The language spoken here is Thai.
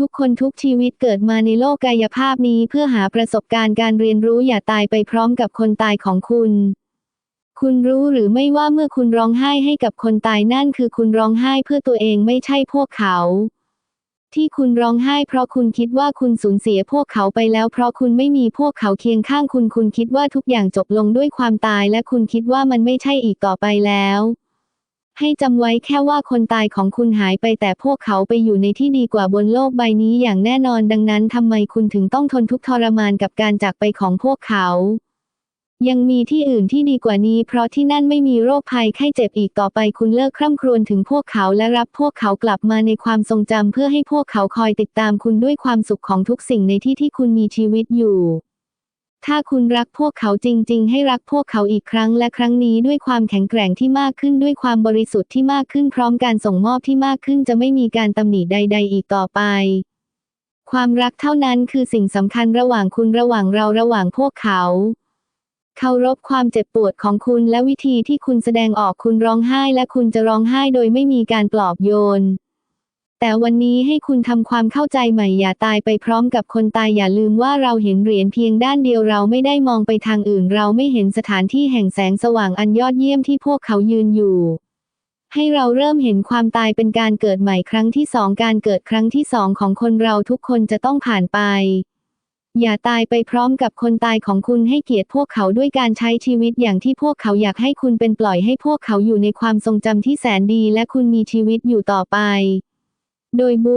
ทุกคนทุกชีวิตเกิดมาในโลกกายภาพนี้เพื่อหาประสบการณ์การเรียนรู้อย่าตายไปพร้อมกับคนตายของคุณ คุณรู้หรือไม่ว่าเมื่อคุณร้องไห้ให้กับคนตายนั่นคือคุณร้องไห้เพื่อตัวเองไม่ใช่พวกเขา ที่คุณร้องไห้เพราะคุณคิดว่าคุณสูญเสียพวกเขาไปแล้ว เพราะคุณไม่มีพวกเขาเคียงข้างคุณคุณคิดว่าทุกอย่างจบลงด้วยความตาย และคุณคิดว่ามันไม่ใช่อีกต่อไปแล้ว ให้จำไว้แค่ว่าคนตายของคุณหายไปแต่พวกเขาไปอยู่ในที่ดีกว่าบนโลกใบนี้อย่างแน่นอนดังนั้นทำไมคุณถึงต้องทนทุกข์ทรมานกับการจากไปของพวกเขา ยังมีที่อื่นที่ดีกว่านี้ เพราะที่นั่นไม่มีโรคภัยไข้เจ็บอีกต่อไปคุณเลิกคร่ำครวญถึงพวกเขาและรับพวกเขากลับมาในความทรงจำเพื่อให้พวกเขาคอยติดตามคุณด้วยความสุขของทุกสิ่งในที่ที่คุณมีชีวิตอยู่ ถ้าคุณรักพวกเขาจริง ๆ ให้รักพวกเขาอีกครั้งและครั้งนี้ด้วยความแข็งแกร่งที่มากขึ้นด้วยความบริสุทธิ์ที่มากขึ้นพร้อมการส่งมอบที่มากขึ้นจะไม่มีการตำหนิใด ๆ อีกต่อไป ความรักเท่านั้นคือสิ่งสำคัญระหว่างคุณระหว่างเราระหว่างพวกเขาเคารพความเจ็บปวดของคุณและวิธีที่คุณแสดงออกคุณร้องไห้และคุณจะร้องไห้โดยไม่มีการปลอบโยน แต่วันนี้ให้คุณทำความเข้าใจใหม่อย่าตายไปพร้อมกับคนตายอย่าลืมว่าเราเห็นเหรียญเพียงด้านเดียวเราไม่ได้มองไปทางอื่น เราไม่เห็นสถานที่แห่งแสงสว่างอันยอดเยี่ยมที่พวกเขายืนอยู่ ให้เราเริ่มเห็นความตายเป็นการเกิดใหม่ครั้งที่สองการเกิดครั้งที่สองของคนเราทุกคนจะต้องผ่านไป อย่าตายไปพร้อมกับคนตายของคุณให้เกียรติพวกเขาด้วยการใช้ชีวิตอย่างที่พวกเขาอยากให้คุณเป็นปล่อยให้พวกเขาอยู่ในความทรงจำที่แสนดี และคุณมีชีวิตอยู่ต่อไป โดยบู